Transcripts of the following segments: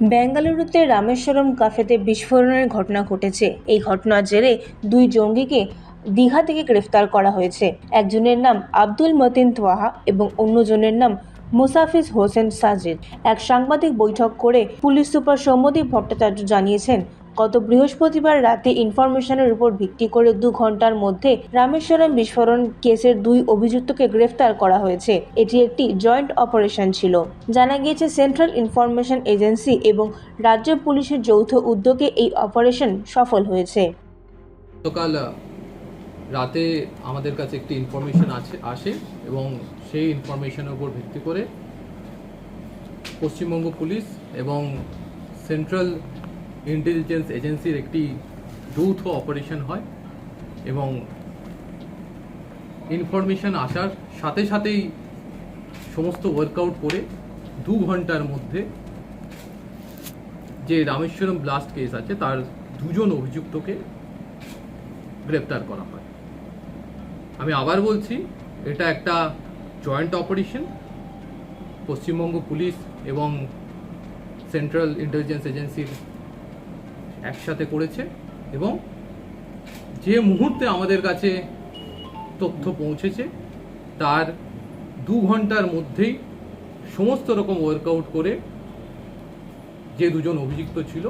বেঙ্গালুরুতে রামেশ্বরম কাফেতে বিস্ফোরণের ঘটনা ঘটেছে। এই ঘটনার জেরে দুই জঙ্গিকে দীঘা থেকে গ্রেফতার করা হয়েছে। একজনের নাম আব্দুল মতিন তোয়াহা এবং অন্যজনের নাম মুসাফিজ হোসেন সাজিদ। এক সাংবাদিক বৈঠক করে পুলিশ সুপার সৌম্যদীপ ভট্টাচার্য জানিয়েছেন গত বৃহস্পতিবার রাতে ইনফরমেশনের উপর ভিত্তি করে দু ঘণ্টার মধ্যে রামেশ্বরম বিস্ফোরণ কেসের দুই অভিযুক্তকে গ্রেফতার করা হয়েছে। এটি একটি জয়েন্ট অপারেশন ছিল। জানা গিয়েছে, সেন্ট্রাল ইনফরমেশন এজেন্সি এবং রাজ্য পুলিশের যৌথ উদ্যোগে এই অপারেশন সফল হয়েছে। গতকাল রাতে আমাদের কাছে একটি ইনফরমেশন আছে, আসে এবং সেই ইনফরমেশনের উপর ভিত্তি করে পশ্চিমবঙ্গ পুলিশ এবং সেন্ট্রাল ইন্টেলিজেন্স এজেন্সির একটি যৌথ অপারেশন হয় এবং ইনফরমেশন আসার সাথে সাথেই সমস্ত ওয়ার্কআউট করে দু ঘণ্টার মধ্যে যে রামেশ্বরম ব্লাস্ট কেস আছে, তার দুজন অভিযুক্তকে গ্রেপ্তার করা হয়। আমি আবার বলছি, এটা একটা জয়েন্ট অপারেশন পশ্চিমবঙ্গ পুলিশ এবং সেন্ট্রাল ইন্টেলিজেন্স এজেন্সির একসাথে করেছে এবং যে মুহূর্তে আমাদের কাছে তথ্য পৌঁছেছে তার দু ঘণ্টার মধ্যেই সমস্ত রকম ওয়ার্কআউট করে যে দুজন অভিযুক্ত ছিল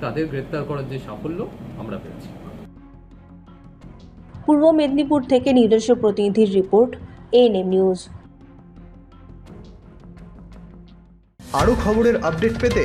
তাদের গ্রেপ্তার করার যে সাফল্য আমরা পেয়েছি। পূর্ব মেদিনীপুর থেকে নিজস্ব প্রতিনিধির রিপোর্ট এএনএম নিউজ আরও খবরের আপডেট পেতে